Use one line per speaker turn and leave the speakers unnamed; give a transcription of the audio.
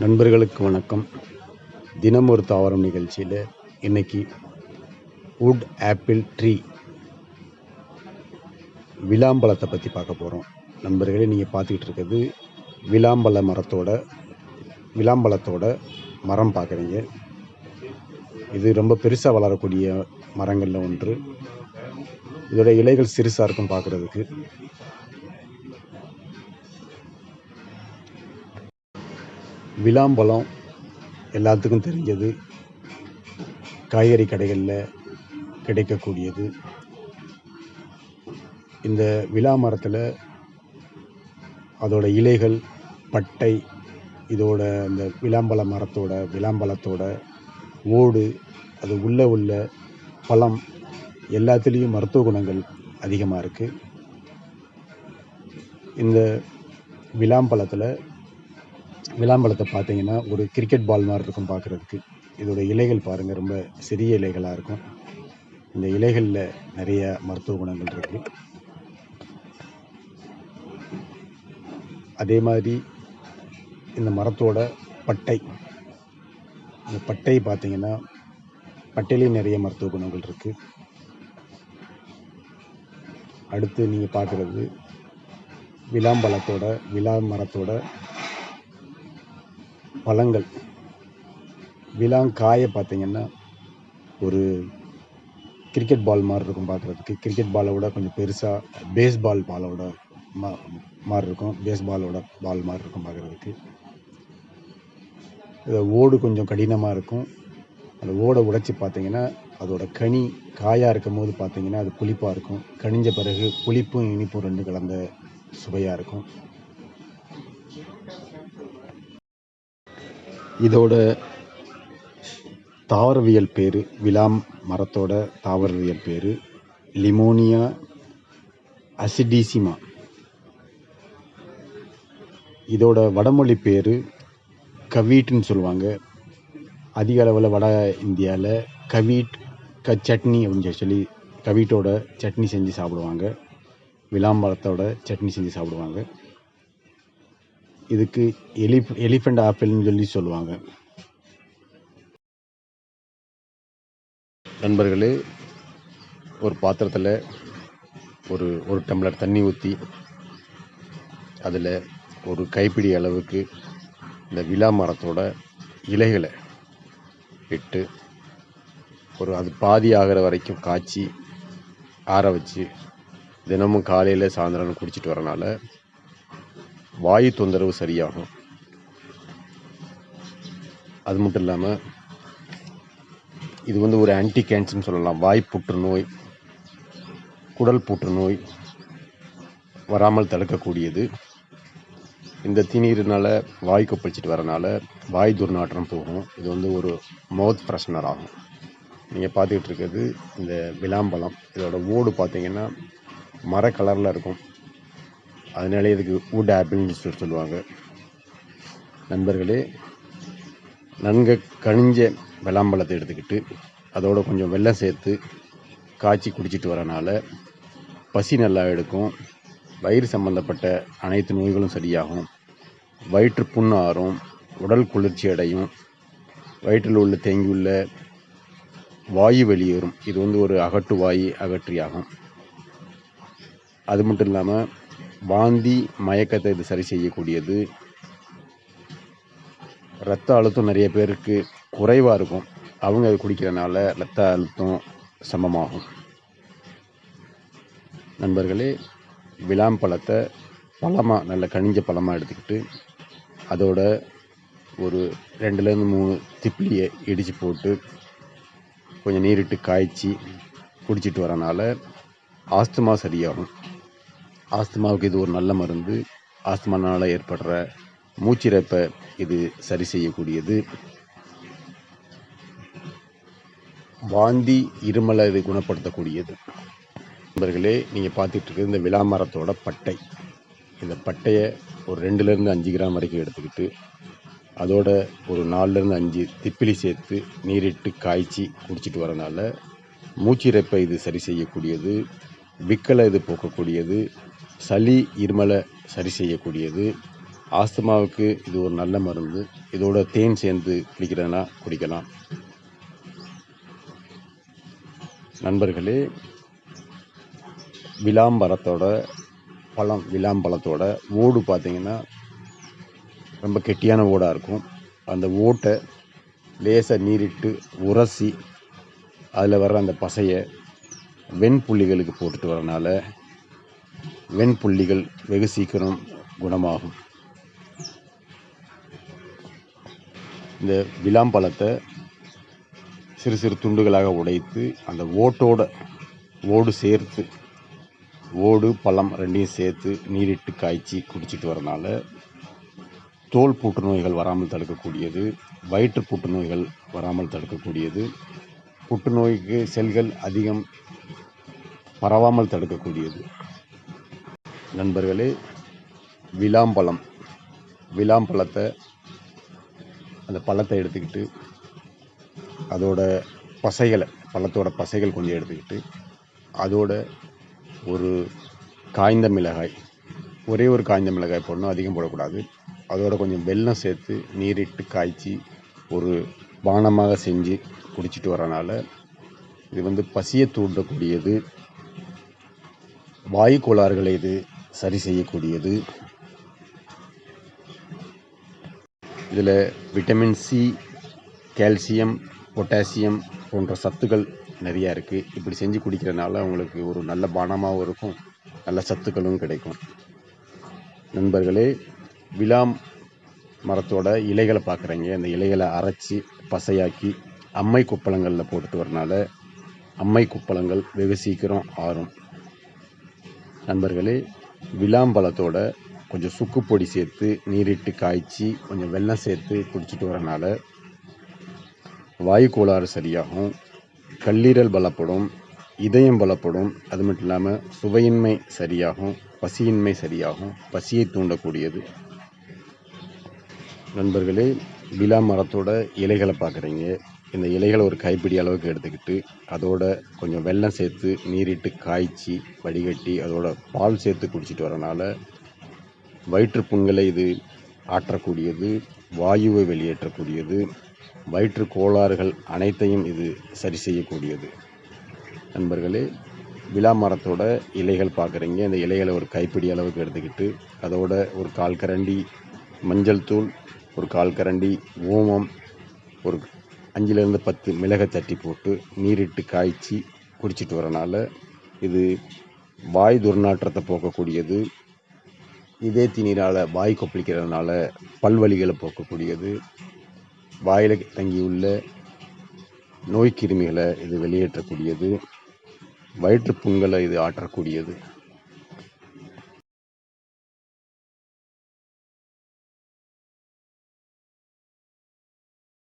நண்பர்களுக்கு வணக்கம். தினம் ஒரு தாவரம் நிகழ்ச்சியில் இன்னைக்கு வுட் ஆப்பிள் ட்ரீ விளாம்பழத்தை பற்றி பார்க்க போகிறோம் நண்பர்களே நீங்கள் பார்த்துக்கிட்டு இருக்கிறது விளாம்பழ மரத்தோட விளாம்பழத்தோட மரம் பார்க்குறீங்க. இது ரொம்ப பெருசாக வளரக்கூடிய மரங்களில் ஒன்று. இதோட இலைகள் சிறுசாக இருக்கும் பார்க்குறதுக்கு. விளாம்பழம் எல்லாத்துக்கும் தெரிஞ்சது. காய்கறி கடைகளில் கிடைக்கக்கூடியது. இந்த விலா மரத்தில் அதோட இலைகள் பட்டை இதோட இந்த விளாம்பழ மரத்தோட விளாம்பழத்தோட ஓடு அது உள்ள உள்ள பழம் எல்லாத்துலேயும் மருத்துவ குணங்கள் அதிகமாக இருக்குது இந்த விளாம்பழத்தில் விளாம்பழத்தை பார்த்தீங்கன்னா ஒரு கிரிக்கெட் பால் மாதிரி இருக்கும் பார்க்குறதுக்கு. இதோட இலைகள் பாருங்கள் ரொம்ப சிறிய இலைகளாக இருக்கும். இந்த இலைகளில் நிறைய மருத்துவ குணங்கள் இருக்குது அதே மாதிரி இந்த மரத்தோட பட்டை. இந்த பட்டை பார்த்தீங்கன்னா பட்டையிலையும் நிறைய மருத்துவ குணங்கள் இருக்குது அடுத்து நீங்கள் பார்க்குறது விளாம்பழத்தோட விழா மரத்தோட பழங்கள். விலாங்காயை பார்த்தீங்கன்னா ஒரு கிரிக்கெட் பால் மாதிரி இருக்கும் பார்க்குறதுக்கு. கிரிக்கெட் பாலை விட கொஞ்சம் பெருசாக பேஸ்பால் பாலோட மா மாதிரி இருக்கும். பேஸ்பாலோட பால் மாதிரி இருக்கும் பார்க்குறதுக்கு. இது ஓடு கொஞ்சம் கடினமாக இருக்கும். அந்த ஓடை உடைச்சி பார்த்தீங்கன்னா அதோட கனி காயாக இருக்கும் போது பார்த்தீங்கன்னா அது புளிப்பாக இருக்கும். கனிஞ்ச பிறகு புளிப்பும் இனிப்பும் ரெண்டு கலந்த சுவையாக இருக்கும். இதோட தாவரவியல் பேர் விலாம் மரத்தோட தாவரவியல் பேர் லிமோனியா அசிடிசிமா. இதோட வடமொழி பேர் கவீட்டுன்னு சொல்லுவாங்க. அதிக அளவில் வட இந்தியாவில் கவீட் க சட்னி அப்படின்னு சொல்லி கவீட்டோட சட்னி செஞ்சு சாப்பிடுவாங்க. விளாம்பழத்தோட சட்னி செஞ்சு சாப்பிடுவாங்க. இதுக்கு எலிஃப் எலிஃபெண்ட் ஆப்பிள்னு சொல்லி சொல்லுவாங்க. நண்பர்களே ஒரு பாத்திரத்தில் ஒரு ஒரு டம்ளர் தண்ணி ஊற்றி அதில் ஒரு கைப்பிடி அளவுக்கு இந்த விழா மரத்தோட இலைகளை இட்டு ஒரு அது பாதி ஆகிற வரைக்கும் காய்ச்சி ஆற வச்சு தினமும் காலையில் சாயந்தரம் குடிச்சிட்டு வரனால வாயு தொந்தரவு சரியாகும். அது மட்டும் இல்லாமல் இது வந்து ஒரு ஆன்டி கேன்சர்னு சொல்லலாம். வாய் புற்றுநோய் குடல் புற்றுநோய் வராமல் தடுக்கக்கூடியது. இந்த திணீர்னால் வாய் கொப்பளிச்சிட்டு வரனால வாய் துர்நாற்றம் போகும். இது வந்து ஒரு மவுத் ஃப்ரெஷ்னர் ஆகும். நீங்கள் பார்த்துக்கிட்டு இருக்கிறது இந்த விளாம்பழம். இதோட ஓடு பார்த்தீங்கன்னா மர கலரில் இருக்கும். அதனாலே இதுக்கு வுட் ஆப்பிள்னு சொல்லி சொல்லுவாங்க. நண்பர்களே நன்கு கனிஞ்ச விளாம்பழத்தை எடுத்துக்கிட்டு அதோடு கொஞ்சம் வெள்ளம் சேர்த்து காய்ச்சி குடிச்சிட்டு வரனால பசி நல்லா எடுக்கும். வயிறு சம்பந்தப்பட்ட அனைத்து நோய்களும் சரியாகும். வயிற்று புண்ணு ஆறும் உடல் குளிர்ச்சி அடையும். வயிற்றில் உள்ள தேங்கியுள்ள வாயு வெளியேறும். இது வந்து ஒரு அகட்டு வாயு அகற்றியாகும். அது மட்டும் இல்லாமல் வாந்தி மயக்கத்தை இது சரி செய்யக்கூடியது. ரத்த அழுத்தம் நிறைய பேருக்கு குறைவாக இருக்கும். அவங்க அது குடிக்கிறனால ரத்த அழுத்தம் சமமாகும். நண்பர்களே விளாம்பழத்தை பழமாக நல்ல கனிஞ்ச பழமாக எடுத்துக்கிட்டு அதோட ஒரு ரெண்டுலேருந்து மூணு திப்பிலியை இடித்து போட்டு கொஞ்சம் நீரிட்டு காய்ச்சி குடிச்சிட்டு வரனால ஆஸ்துமா சரியாகும். ஆஸ்துமாவுக்கு இது ஒரு நல்ல மருந்து. ஆஸ்துமானால் ஏற்படுற மூச்சிறைப்பை இது சரி செய்யக்கூடியது. வாந்தி இருமலை இது குணப்படுத்தக்கூடியது. நண்பர்களே நீங்கள் பார்த்துட்டு இந்த விலா மரத்தோட பட்டை. இந்த பட்டையை ஒரு ரெண்டுலேருந்து அஞ்சு கிராம் வரைக்கும் எடுத்துக்கிட்டு அதோட ஒரு நாலுலேருந்து அஞ்சு திப்பிலி சேர்த்து நீரிட்டு காய்ச்சி குடிச்சிட்டு வரனால மூச்சிறைப்பை இது சரி செய்யக்கூடியது. விக்கலை இது போக்கக்கூடியது. சளி இருமலை சரி செய்யக்கூடியது. ஆஸ்துமாவுக்கு இது ஒரு நல்ல மருந்து. இதோட தேன் சேர்ந்து குடிக்கிறதுனா குடிக்கலாம். நண்பர்களே விளாம்பரத்தோட பழம் விளாம்பழத்தோட ஓடு பார்த்தீங்கன்னா ரொம்ப கெட்டியான ஓடாக இருக்கும். அந்த ஓட்டை லேசாக நீரிட்டு உரசி அதில் வர்ற அந்த பசையை வெண்புள்ளிகளுக்கு போட்டுட்டு வரனால வெண்புள்ளிகள் வெகு சீக்கிரம் குணமாகும். இந்த விளாம்பழத்தை சிறு சிறு துண்டுகளாக உடைத்து அந்த ஓட்டோட ஓடு சேர்த்து ஓடு பழம் ரெண்டையும் சேர்த்து நீரிட்டு காய்ச்சி குடிச்சிட்டு வரனால தோல் புற்றுநோய்கள் வராமல் தடுக்கக்கூடியது வயிற்று புற்றுநோய்கள் வராமல் தடுக்கக்கூடியது புற்றுநோய்க்கு செல்கள் அதிகம் பரவாமல் தடுக்கக்கூடியது. நண்பர்களே விளாம்பழம். விளாம்பழத்தை அந்த பழத்தை எடுத்துக்கிட்டு அதோட பசைகளை பழத்தோட பசைகள் கொஞ்சம் எடுத்துக்கிட்டு அதோட ஒரு காய்ந்த மிளகாய் ஒரே ஒரு காய்ந்த மிளகாய் போடணும் அதிகம் போடக்கூடாது. அதோட கொஞ்சம் வெல்லம் சேர்த்து நீரிட்டு காய்ச்சி ஒரு பானமாக செஞ்சு குடிச்சிட்டு வரனால இது வந்து பசியை தூண்டக்கூடியது. வாயு கோளாறுகளை இது சரி செய்யக்கூடியது. இதில் விட்டமின் சி கால்சியம் பொட்டாசியம் போன்ற சத்துக்கள் நிறையா இருக்குது இப்படி செஞ்சு குடிக்கிறதுனால அவங்களுக்கு ஒரு நல்ல பானமாகவும் இருக்கும் நல்ல சத்துக்களும் கிடைக்கும். நண்பர்களே விளாம் மரத்தோட இலைகளை பார்க்குறீங்க அந்த இலைகளை அரைச்சி பசையாக்கி அம்மை குப்பளங்களில் போட்டுட்டு வரனால அம்மை குப்பளங்கள் வெகு சீக்கிரம் ஆறும். நண்பர்களே விளாம்பழத்தோட கொஞ்சம் சுக்கு பொடி சேர்த்து நீரிட்டு காய்ச்சி கொஞ்சம் வெல்லம் சேர்த்து குடிச்சிட்டு வரனால வாயு கோளாறு சரியாகும் கல்லீரல் பலப்படும் இதயம் பலப்படும். அது மட்டும் இல்லாமல் சுவையின்மை சரியாகும் பசியின்மை சரியாகும் பசியை தூண்டக்கூடியது. நண்பர்களே விழா மரத்தோட இலைகளை பார்க்குறீங்க. இந்த இலைகளை ஒரு கைப்பிடி அளவுக்கு எடுத்துக்கிட்டு அதோட கொஞ்சம் வெல்லம் சேர்த்து நீரிட்டு காய்ச்சி வடிகட்டி அதோட பால் சேர்த்து குடிச்சிட்டு வரனால வயிற்று புண்களை இது ஆற்றக்கூடியது வாயுவை வெளியேற்றக்கூடியது வயிற்று கோளாறுகள் அனைத்தையும் இது சரி செய்யக்கூடியது. நண்பர்களே விழா மரத்தோட இலைகள் பார்க்குறீங்க. இந்த இலைகளை ஒரு கைப்பிடி அளவுக்கு எடுத்துக்கிட்டு அதோட ஒரு கால் கரண்டி மஞ்சள் தூள் ஒரு கால் கரண்டி ஓமம் ஒரு அஞ்சுலேருந்து பத்து மிளகை தட்டி போட்டு நீரிட்டு காய்ச்சி குடிச்சிட்டு வரனால இது வாய் துர்நாற்றத்தை போக்கக்கூடியது. இதயத்தி நீரால் வாய் கொப்பளிக்கிறதுனால பல்வலிகளை போக்கக்கூடியது. வாயில் தங்கியுள்ள நோய் கிருமிகளை இது வெளியேற்றக்கூடியது. வயிற்று புண்களை இது ஆற்றக்கூடியது.